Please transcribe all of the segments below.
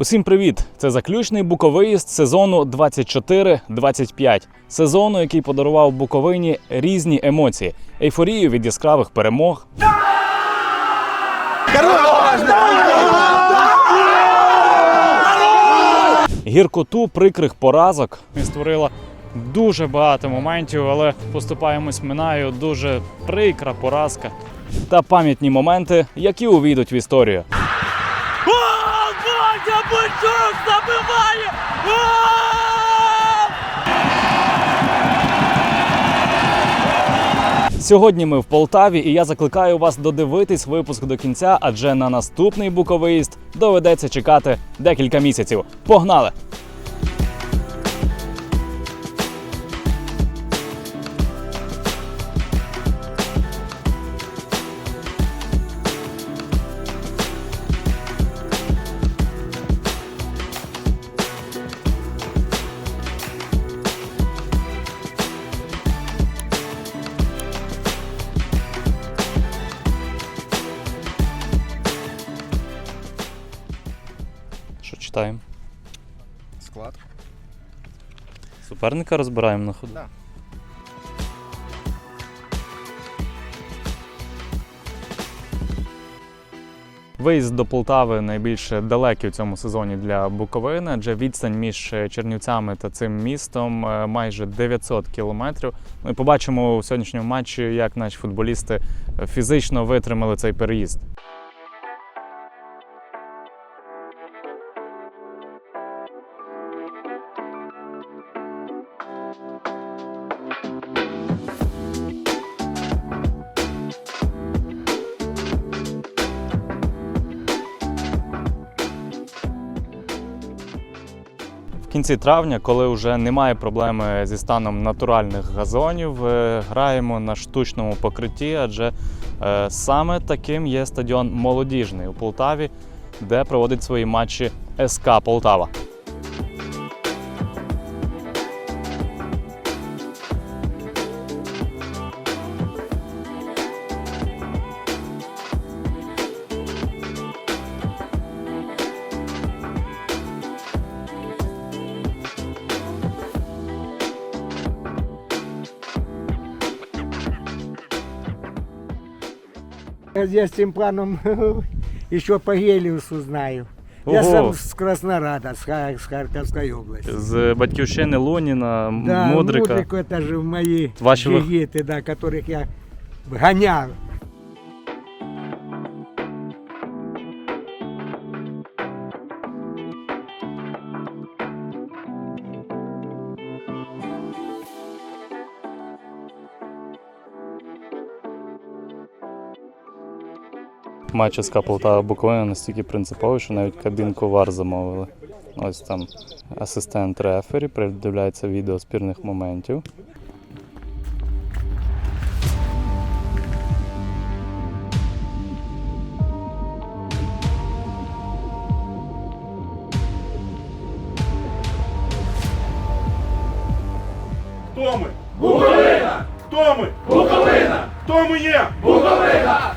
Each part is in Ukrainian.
Усім привіт! Це заключний буковиїзд сезону 24-25. Сезону, який подарував Буковині різні емоції: ейфорію від яскравих перемог. Гіркоту прикрих поразок. Створила дуже багато моментів, але поступаємось минаю. Дуже прикра поразка. Та пам'ятні моменти, які увійдуть в історію. Бучук забиває! Сьогодні ми в Полтаві, і я закликаю вас додивитись випуск до кінця, адже на наступний буковиїзд доведеться чекати декілька місяців. Погнали! Читаємо? Склад. Суперника розбираємо на ходу. Да. Виїзд до Полтави найбільш далекий у цьому сезоні для Буковини, адже відстань між Чернівцями та цим містом е, майже 900 кілометрів. Ми побачимо у сьогоднішньому матчі, як наші футболісти фізично витримали цей переїзд. В кінці травня, коли вже немає проблеми зі станом натуральних газонів, е, граємо на штучному покритті, адже е, саме таким є стадіон молодіжний у Полтаві, де проводить свої матчі СК Полтава. Я с этим планом еще по Гелиусу знаю. Я Ого. сам с Краснорада, с, Ха- с Харьковской области. З батьківщини Луніна, М- Да, Мудрика. Мудрик это же мои Ваши вы- джигиты, да, которых я гонял. Матч СК Полтава Буковина настільки принциповий, що навіть кабінку вар замовили. Ось там асистент рефері, придивляється відео спірних моментів. Хто ми? Буковина! Хто ми? Буковина! Хто ми є? Буковина!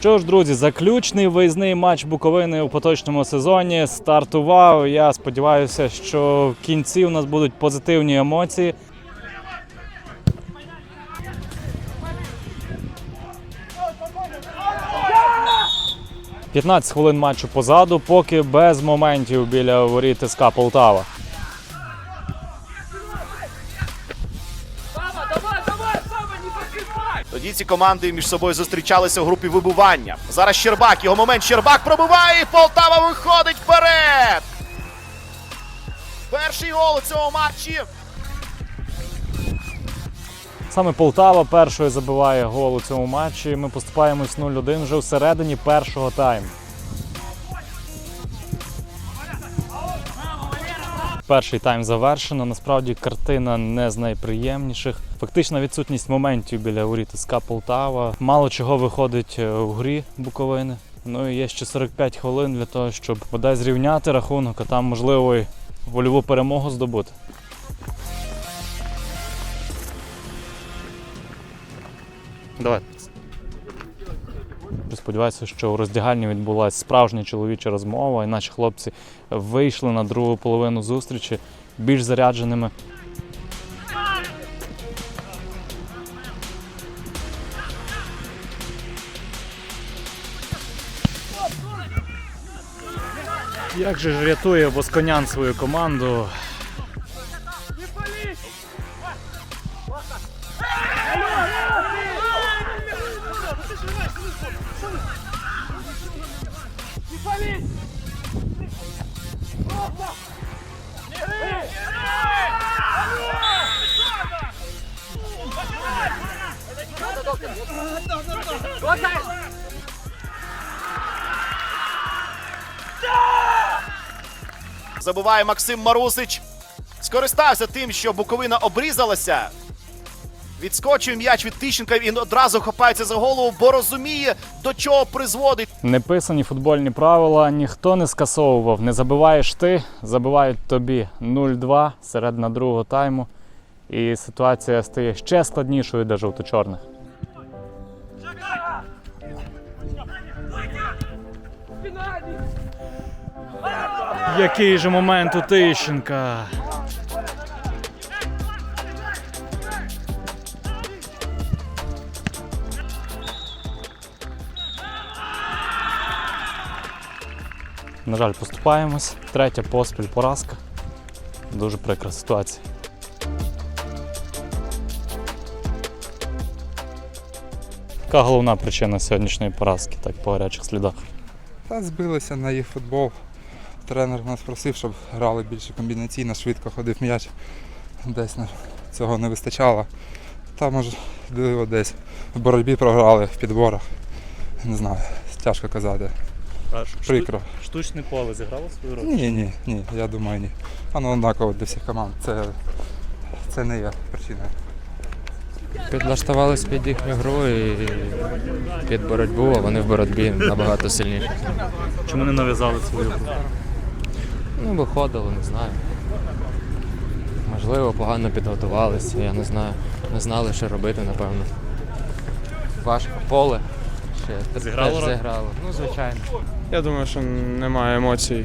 Що ж, друзі, заключний виїзний матч Буковини у поточному сезоні стартував. Я сподіваюся, що в кінці у нас будуть позитивні емоції. «15 хвилин матчу позаду, поки без моментів біля воріт СК Полтава. Ці команди між собою зустрічалися у групі вибування. Зараз Щербак, його момент Щербак пробиває, і Полтава виходить вперед. Перший гол у цьому матчі. Саме Полтава першою забиває гол у цьому матчі. Ми поступаємось 0-1 вже всередині першого тайму. Перший тайм завершено. Насправді картина не з найприємніших. Фактична відсутність моментів біля воріт Полтава. Мало чого виходить е, в грі Буковини. Ну і є ще 45 хвилин для того, щоб бодай зрівняти рахунок, а там можливо і вольову перемогу здобути. Давай. Сподіваюся, що у роздягальні відбулася справжня чоловіча розмова, і наші хлопці вийшли на другу половину зустрічі більш зарядженими. Як же ж рятує Восконян свою команду? Забуває Максим Марусич. Скористався тим, що Буковина обрізалася. Відскочив м'яч від Тищенка, він одразу хапається за голову, бо розуміє, до чого призводить. Неписані футбольні правила ніхто не скасовував. Не забиваєш ти, забивають тобі 0-2 середина другого тайму. І ситуація стає ще складнішою для жовто-чорних. Який же момент у Тищенка. На жаль, поступаємось. Третя поспіль поразка. Дуже прикра ситуація. Яка головна причина сьогоднішньої поразки, так по гарячих слідах? Та збилися на їх футбол. Тренер нас просив, щоб грали більше комбінаційно, швидко ходив м'яч. Десь цього не вистачало. Та можливо десь в боротьбі програли в підборах. Не знаю, тяжко казати. Прикро. Штучне поле зіграло свою роль. Ні, ні, ні, я думаю, ні. Воно однаково для всіх команд. Це, це не є причиною. Підлаштувалися під їхню гру і під боротьбу, а вони в боротьбі набагато сильніші. Чому не нав'язали свою гру? Ну, виходили, не знаю. Можливо, погано підготувалися, я не знаю. Не знали, що робити, напевно. Важко поле. Ще Зіграло теж зіграло. Ну, звичайно. Я думаю, що немає емоцій.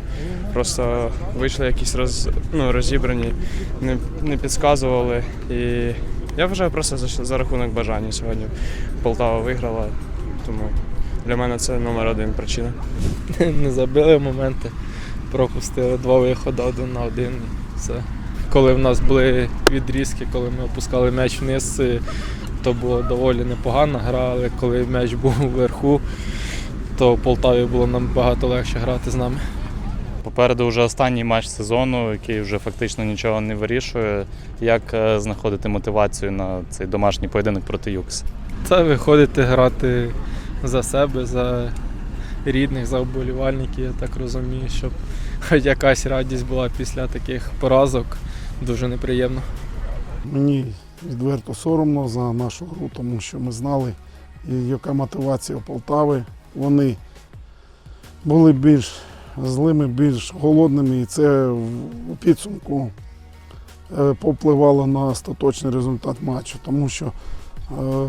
Просто вийшли якісь роз, ну, розібрані, не, не підказували. І я вважаю просто за, за рахунок бажання сьогодні. Полтава виграла, тому для мене це номер один причина. не забили моменти, пропустили два виходи один на один. Все. Коли в нас були відрізки, коли ми опускали м'яч вниз, то було доволі непогана гра, але коли м'яч був вверху, то в Полтаві було набагато легше грати з нами. Попереду вже останній матч сезону, який вже фактично нічого не вирішує. Як е, знаходити мотивацію на цей домашній поєдинок проти Юкс? Це виходити грати за себе, за рідних, за вболівальників, я так розумію, щоб хоч якась радість була після таких поразок. Дуже неприємно. Мені відверто соромно за нашу гру, тому що ми знали, яка мотивація Полтави. Вони були більш злими, більш голодними, і це у підсумку е, повпливало на остаточний результат матчу, тому що е,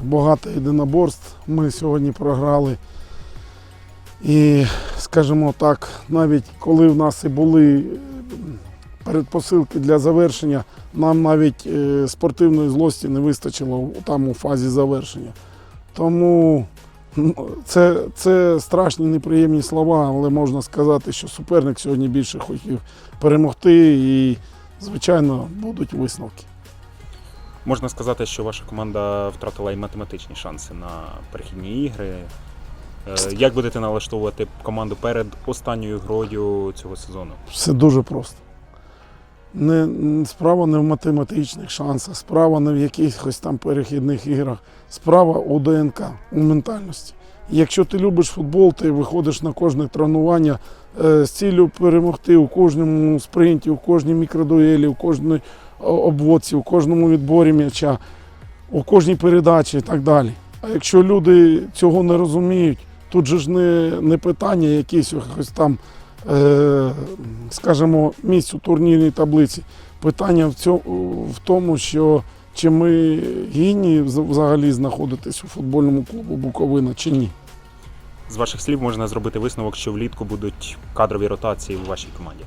багато єдиноборств ми сьогодні програли. І, скажімо так, навіть коли в нас і були е, передпосилки для завершення, нам навіть е, спортивної злості не вистачило там у фазі завершення. Тому ну, це, це страшні неприємні слова, але можна сказати, що суперник сьогодні більше хотів перемогти і, звичайно, будуть висновки. Можна сказати, що ваша команда втратила і математичні шанси на перехідні ігри. Е, Як будете налаштовувати команду перед останньою грою цього сезону? Все дуже просто. Не, справа не в математичних шансах, справа не в якихось там перехідних іграх. Справа у ДНК, у ментальності. Якщо ти любиш футбол, ти виходиш на кожне тренування е, з ціллю перемогти у кожному спринті, у кожній мікродуелі, у кожній обводці, у кожному відборі м'яча, у кожній передачі і так далі. А якщо люди цього не розуміють, тут же ж не, не питання якісь ось там е, скажімо, місць у турнірній таблиці. Питання в, цьому, в тому, що чи ми гідні взагалі знаходитись у футбольному клубу Буковина чи ні. З ваших слів можна зробити висновок, що влітку будуть кадрові ротації у вашій команді.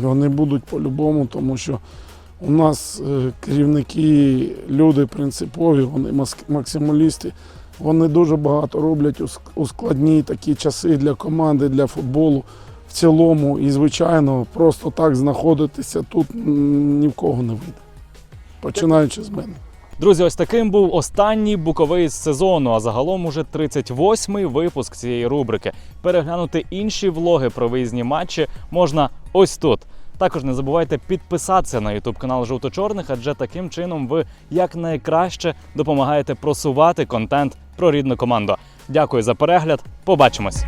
Вони будуть по-любому, тому що у нас е, керівники, люди принципові, вони максималісти. Вони дуже багато роблять у ск- складні такі часи для команди, для футболу в цілому. І, звичайно, просто так знаходитися тут ні в кого не вийде. Починаючи з мене. Друзі, ось таким був останній буковий з сезону, а загалом уже 38-й випуск цієї рубрики. Переглянути інші влоги про виїзні матчі можна ось тут. Також не забувайте підписатися на YouTube канал Жовто-Чорних, адже таким чином ви якнайкраще допомагаєте просувати контент про рідну команду. Дякую за перегляд. Побачимось!